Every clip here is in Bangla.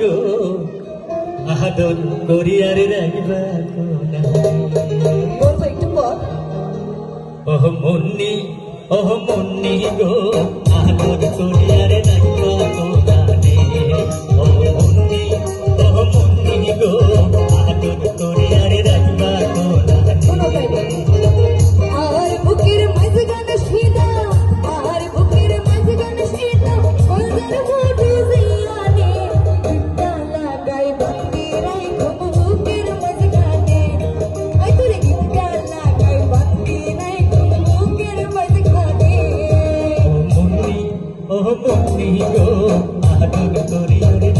গো। আহাদন গরিয়ার রাইবা কোনা বলব একটু পর। ওহ মুন্নি, ওহ গো আহাদন গরিয়ার রাইবা কোনা নে ওহ মুন্নি তুমি গো আদর করি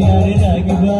yare ragva